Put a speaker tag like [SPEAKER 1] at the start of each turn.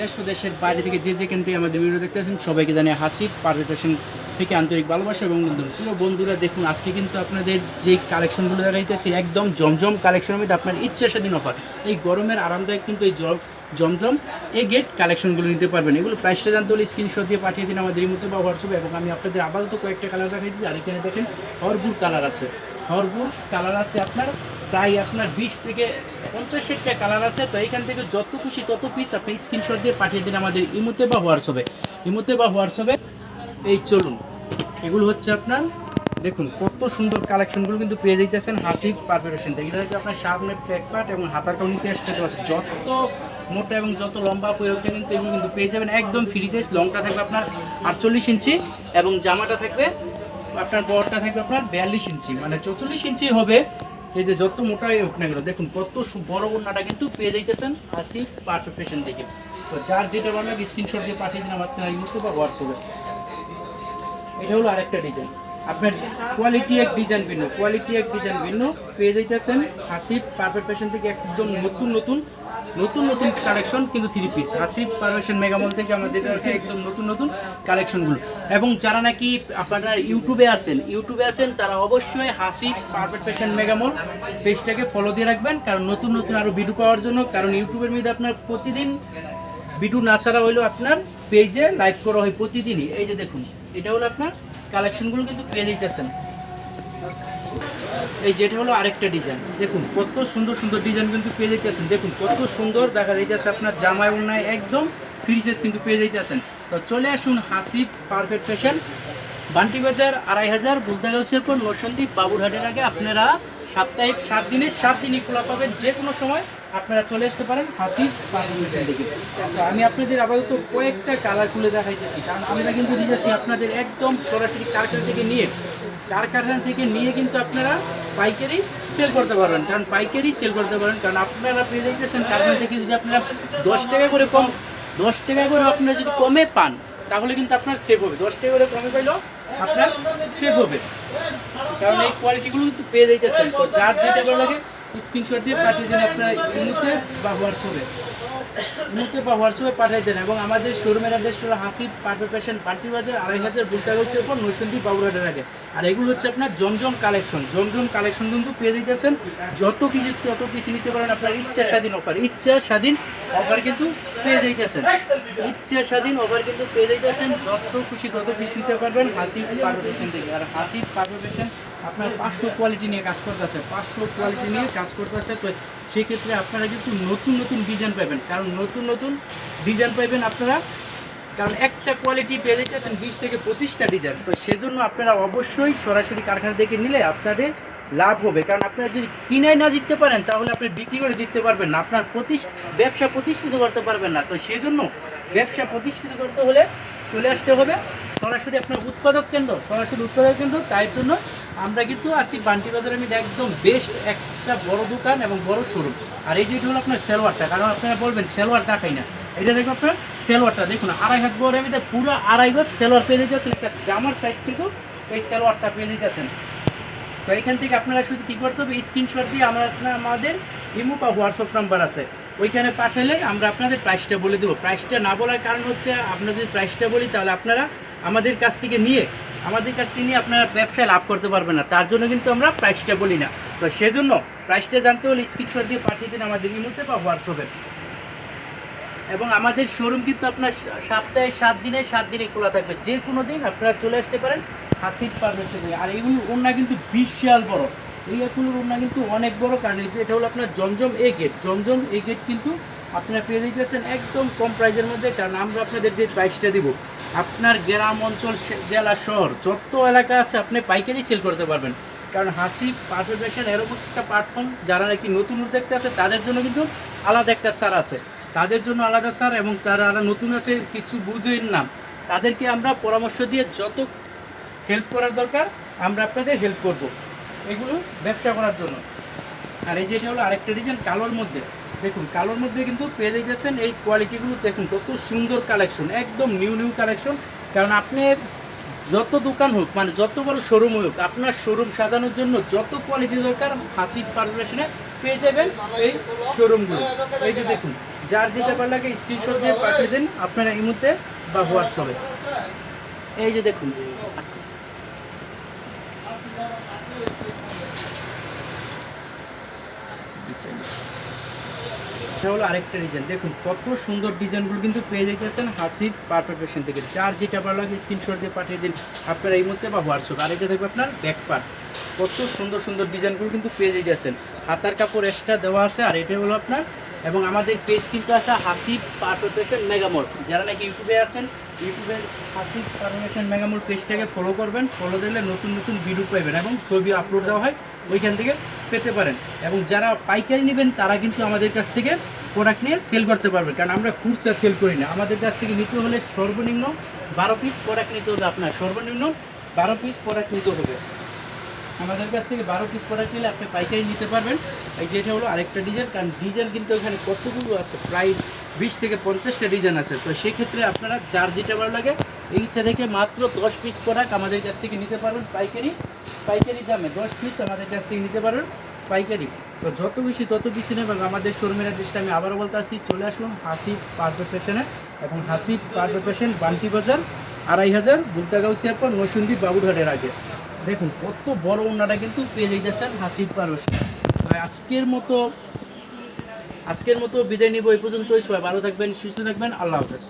[SPEAKER 1] দেশ ও দেশের বাইরে থেকে যে যেখান থেকে আমাদের ভিডিও দেখতেছেন সবাইকে জানিয়ে হাসি পারভেজ থেকে আন্তরিক ভালোবাসা এবং প্রিয় বন্ধুরা, দেখুন, আজকে কিন্তু আপনাদের যে কালেকশনগুলো দেখাইতেছি, একদম জমজম কালেকশনের মধ্যে আপনার ইচ্ছা স্বাধীন অফার। এই গরমের আরামদায়ক কিন্তু এই জমজম এই গেট কালেকশনগুলো নিতে পারবেন। এগুলো প্রাইসটা জানতে হলে স্ক্রিনশট দিয়ে পাঠিয়ে দিন আমাদের এই মধ্যে বা হোয়াটসঅ্যাপে এবং আমি আপনাদের আপাতত কয়েকটা কালার দেখাই দিই আর এখানে দেখেন হরগুর কালার আছে। হরগুর কালার আছে আপনার প্রায় আপনার বিশ থেকে পঞ্চাশ ষাটটা কালার আছে, তো এইখান থেকে যত খুশি তত পিস আপনি স্ক্রিনশট দিয়ে পাঠিয়ে দিন আমাদের ইমুতে বা হোয়াটসঅ্যাপে ইমুতে বা হোয়াটসঅ্যাপে এই চলুন। এগুলো হচ্ছে আপনার, দেখুন, কত সুন্দর কালেকশনগুলো কিন্তু পেয়ে যাইতেছেন হাসিব পারফেকশন থেকে এটা আপনার সামনে ব্যাক পার্ট এবং হাতাটাও নিতে আসতে যত মোটা এবং যত লম্বা প্রয়োগটা কিন্তু এগুলো কিন্তু পেয়ে যাবেন একদম ফ্রি সাইজ লংটা থাকবে আপনার আটচল্লিশ ইঞ্চি এবং জামাটা থাকবে, আপনার বড়টা থাকবে আপনার বিয়াল্লিশ ইঞ্চি। মানে চৌচল্লিশ ইঞ্চি হবে এই যে যত মোটাই হোক না কেন, দেখুন কত বড় বন্যাটা কিন্তু পেয়ে যাইতেছেন আসি পারফেকশন থেকে। তো যার যেটা বানাবে স্ক্রিনশট দিয়ে পাঠিয়ে দিন আমার ইউটিউব বা হোয়াটসঅ্যাপে এটা হলো আরেকটা ডিজাইন আপনার কোয়ালিটি এক ডিজাইন ভিন্ন কোয়ালিটি এক ডিজাইন ভিন্ন। পেয়ে যাইতেছেন হাসিব পারফেক্ট ফ্যাশন থেকে একদম নতুন নতুন নতুন নতুন কালেকশন কিন্তু three piece Hasib Perfection Megamall থেকে আমাদের একদম নতুন নতুন কালেকশনগুলো এবং যারা নাকি আপনারা ইউটিউবে আছেন ইউটিউবে আছেন, তারা অবশ্যই Hasib perfect fashion mega mall পেজটাকে ফলো দিয়ে রাখবেন, কারণ নতুন নতুন আরও ভিডিও পাওয়ার জন্য, কারণ ইউটিউবের মধ্যে আপনার প্রতিদিন ভিডিও না ছাড়া হইল আপনার পেজে লাইভ করা হয় প্রতিদিনই। এই যে দেখুন, এটা হলো আপনার কালেকশনগুলো কিন্তু পেয়ে দিতেছেন এই যেটা হলো আরেকটা ডিজাইন। দেখুন, কত সুন্দর সুন্দর ডিজাইন কিন্তু পেয়ে যাইতেছেন। দেখুন, কত সুন্দর দেখা যাইতেছে আপনার জামায় উন্নয় একদম ফ্রি সাইজ কিন্তু পেয়ে যাইতেছেন। তো চলে আসুন হাসি পারফেক্ট ফ্যাশন বান্টি বাজার আড়াই হাজার বুলদাগাউসের পর নরসন্দীপ, বাবুরহাটের আগে আপনারা সাপ্তাহিক সাত দিনের সাত দিনই খোলা পাবেন। যে কোনো সময় আপনারা চলে আসতে পারেন ফ্যাশন থেকে তো আমি আপনাদের আপাতত কয়েকটা কালার খুলে দেখাইতেছি, কারণ আমরা কিন্তু দিতেছি আপনাদের একদম সরাসরি কারখানা থেকে নিয়ে। কারখানা থেকে নিয়ে কিন্তু আপনারা পাইকারি সেল করতে পারবেন, কারণ পাইকারি সেল করতে পারেন কারণ আপনারা পেয়ে যাইতেছেন কারখানা থেকে যদি আপনারা দশ টাকা করে কম, দশ টাকা করে আপনারা যদি কমে পান, তাহলে কিন্তু আপনার সেভ হবে। দশ টাকা করে কমে পাইলেও আপনার সেভ হবে। কারণ এই কোয়ালিটিগুলো কিন্তু পেয়ে যাইতেছেন। তো যার যেটা ভালো লাগে স্ক্রিনশট দিয়ে পাঠিয়ে দিন আপনার ইমুতে বা হোয়াটসঅ্যাপে। ইমুতে বা হোয়াটসঅ্যাপে পাঠিয়ে দেন এবং আমাদের শোরুমের অ্যাড্রেস হলো হাসি পারফে পেশেন্ট পার্টি বাজার, আড়াই হাজার বুলটাগঞ্জের পর নৈশন্দি বাবুরাটের আগে। আর এগুলো হচ্ছে আপনার জমজম কালেকশন জমজম কালেকশন কিন্তু পেয়ে দিতেছেন যত কিছু তত কিছু নিতে পারেন আপনার ইচ্ছা স্বাধীন অফার ইচ্ছা স্বাধীন অফার কিন্তু পেয়ে যাইতেছেন ইচ্ছা স্বাধীন অফার কিন্তু পেয়ে যাইতেছেন যত খুশি তত পিস নিতে পারবেন হাসি পারফে পেশেন্ট থেকে। আর হাসি পারফে পেশেন্ট আপনার পাঁচশো কোয়ালিটি নিয়ে কাজ করতেছে পাঁচশো কোয়ালিটি নিয়ে কাজ করতেছে তো সেক্ষেত্রে আপনারা কিন্তু নতুন নতুন ডিজাইন পাবেন। কারণ নতুন নতুন ডিজাইন পাবেন আপনারা। কারণ একটা কোয়ালিটি পেয়ে যেতেছেন বিশ থেকে পঁচিশটা ডিজাইন তো সেজন্য আপনারা অবশ্যই সরাসরি কারখানা থেকে নিলে আপনাদের লাভ হবে। কারণ আপনারা যদি কিনায় না জিততে পারেন, তাহলে আপনি বিক্রি করে জিততে পারবেন না। আপনার প্রতিষ, ব্যবসা প্রতিষ্ঠিত করতে পারবেন না। তো সেই জন্য ব্যবসা প্রতিষ্ঠিত করতে হলে চলে আসতে হবে। সরাসরি আপনার উৎপাদক কেন্দ্র, সরাসরি উৎপাদক কেন্দ্র, তাই জন্য আমরা কিন্তু আছি বান্টি বাজারে, আমি একদম বেস্ট একটা বড় দোকান এবং বড় শোরুম আর এই যেটা হলো আপনার সেলোয়ারটা, কারণ আপনারা বলবেন সেলোয়ার দেখাই না। এটা দেখুন আপনার সেলোয়ারটা, দেখুন আড়াই হাত বড় মধ্যে পুরো আড়াই গজ সেলোয়ার পেয়ে দিতেছেন একটা জামার সাইজ কিন্তু এই সেলোয়ারটা পেয়ে দিতেছেন তো এখান থেকে আপনারা শুধু কী করতে হবে স্ক্রিনশট দিয়ে আমরা আপনার, আমাদের ইমো বা হোয়াটসঅ্যাপ নাম্বার আছে। ওইখানে পাঠালে আমরা আপনাদের প্রাইসটা বলে দেবো। প্রাইসটা না বলার কারণ হচ্ছে আমরা যদি প্রাইসটা বলি, তাহলে আপনারা আমাদের কাছ থেকে নিয়ে আমাদের কাছ থেকে আপনারা ব্যবসায় লাভ করতে পারবেন না। তার জন্য কিন্তু আমরা প্রাইসটা বলি না। তো সেজন্য প্রাইসটা জানতে হলে স্ক্রিনশট দিয়ে পাঠিয়ে দিন আমাদের ইমোতে বা হোয়াটসঅ্যাপে এবং আমাদের শোরুম কিন্তু আপনার সপ্তাহে সাত দিনে সাত দিনে খোলা থাকবে। যে কোনো দিন আপনারা চলে আসতে পারেন হাসির পারবেশে থেকে আর এইগুলো ওনা কিন্তু বিশাল বড়। এই এগুলোর ওনা কিন্তু অনেক বড় কারণ এটা হলো আপনার জমজম এ গেট জমজম এ গেট কিন্তু আপনারা পেয়ে দিতেছেন একদম কম প্রাইসের মধ্যে। কারণ আমরা আপনাদের যে প্রাইসটা দিব আপনার গ্রাম অঞ্চল জেলা, শহর, যত এলাকা আছে আপনি পাইকারি সেল করতে পারবেন। কারণ হাসি পারফেকশন এরকম একটা প্ল্যাটফর্ম যারা নাকি নতুন উদ্যোক্তা আছে, তাদের জন্য কিন্তু আলাদা একটা সার আছে। তাদের জন্য আলাদা স্যার এবং তারা নতুন আছে, কিছু বুঝেন না। তাদেরকে আমরা পরামর্শ দিয়ে যত হেল্প করার দরকার, আমরা আপনাদের হেল্প করব। এগুলো ব্যবসা করার জন্য। আর এই যেটা হলো আরেকটা ডিজাইন কালোর মধ্যে। দেখুন, কালোর মধ্যে কিন্তু পেয়ে যাইতেছেন এই কোয়ালিটিগুলো দেখুন, কত সুন্দর কালেকশন একদম নিউ নিউ কালেকশন কারণ আপনি যত দোকান হোক মানে যত বড় শোরুম হোক, আপনার শোরুম সাজানোর জন্য যত কোয়ালিটি দরকার হাসি পারফেশনে পেয়ে যাবেন এই শোরুমগুলো এই যে দেখুন, যার যেটা ভালো লাগে স্ক্রিনশট দিয়ে পাঠিয়ে দিন আপনারা এই মুহূর্তে বা হোয়াটসঅ্যাপে এই যে দেখুন। এটা হলো আরেকটা ডিজাইন দেখুন, কত সুন্দর ডিজাইনগুলো কিন্তু পেয়ে যেতেছেন হাসির পারফেকশন থেকে। যার যেটা ভালো লাগে স্ক্রিনশট দিয়ে পাঠিয়ে দিন। আপনার এই মুহূর্তে বা হোয়াটসঅ্যাপ আরেকটা থাকবে আপনার ব্যাক পার্ট কত সুন্দর সুন্দর ডিজাইনগুলো কিন্তু পেয়ে যেতেছেন হাতার কাপড় এক্সট্রা দেওয়া আছে, আর এটা হলো আপনার এবং আমাদের পেজ কিন্তু আছে হাসিব পারফেকশন মেগামোর যারা নাকি ইউটিউবে আছেন ইউটিউবের হাসিব পারফেকশন মেগামোর পেজটাকে ফলো করবেন ফলো দিলে নতুন নতুন ভিডিও পাবেন এবং ছবি আপলোড দেওয়া হয়, ওইখান থেকে পেতে পারেন। এবং যারা পাইকারি নেবেন, তারা কিন্তু আমাদের কাছ থেকে প্রোডাক্ট নিয়ে সেল করতে পারবেন কারণ আমরা খুচরা সেল করি না। আমাদের কাছ থেকে নিতে হলে সর্বনিম্ন বারো পিস প্রোডাক্ট নিতে হবে আপনার। সর্বনিম্ন বারো পিস প্রোডাক্ট নিতে হবে। আমাদের কাছ থেকে বারো পিস প্রোডাক্ট নিলে আপনি পাইকারি নিতে পারবেন। এই যে এটা হলো আরেকটা ডিজাইন কারণ ডিজাইন কিন্তু এখানে কতগুলো আছে? প্রায় বিশ থেকে পঞ্চাশটা ডিজাইন আছে। তো সেক্ষেত্রে আপনারা যার যেটা ভালো লাগে, এইটা থেকে মাত্র দশ পিস প্রোডাক্ট আমাদের কাছ থেকে নিতে পারবেন পাইকারি। পাইকারি দামে দশ পিস আমাদের কাছ থেকে নিতে পারবেন পাইকারি। তো যত বেশি, তত বেশি নেবেন। আমাদের শোরুমের অ্যাড্রেসটা আমি আবারও বলতে আসি, চলে আসুন হাসি পারফে পেশনে এবং হাসি পারফে পেশন বান্টি বাজার, আড়াই হাজার, বুলতাগাঁও সিয়ারপর নৈসন্দী বাবুঘাটের আগে। দেখুন, কত বড় উন্নাটা কিন্তু পেয়ে যেতেছেন হাসিব পারবেশন আজকের মতো আজকের মতো বিদায় নিব এই পর্যন্তই। সবাই ভালো থাকবেন, সুস্থ থাকবেন। আল্লাহ হাফেজ।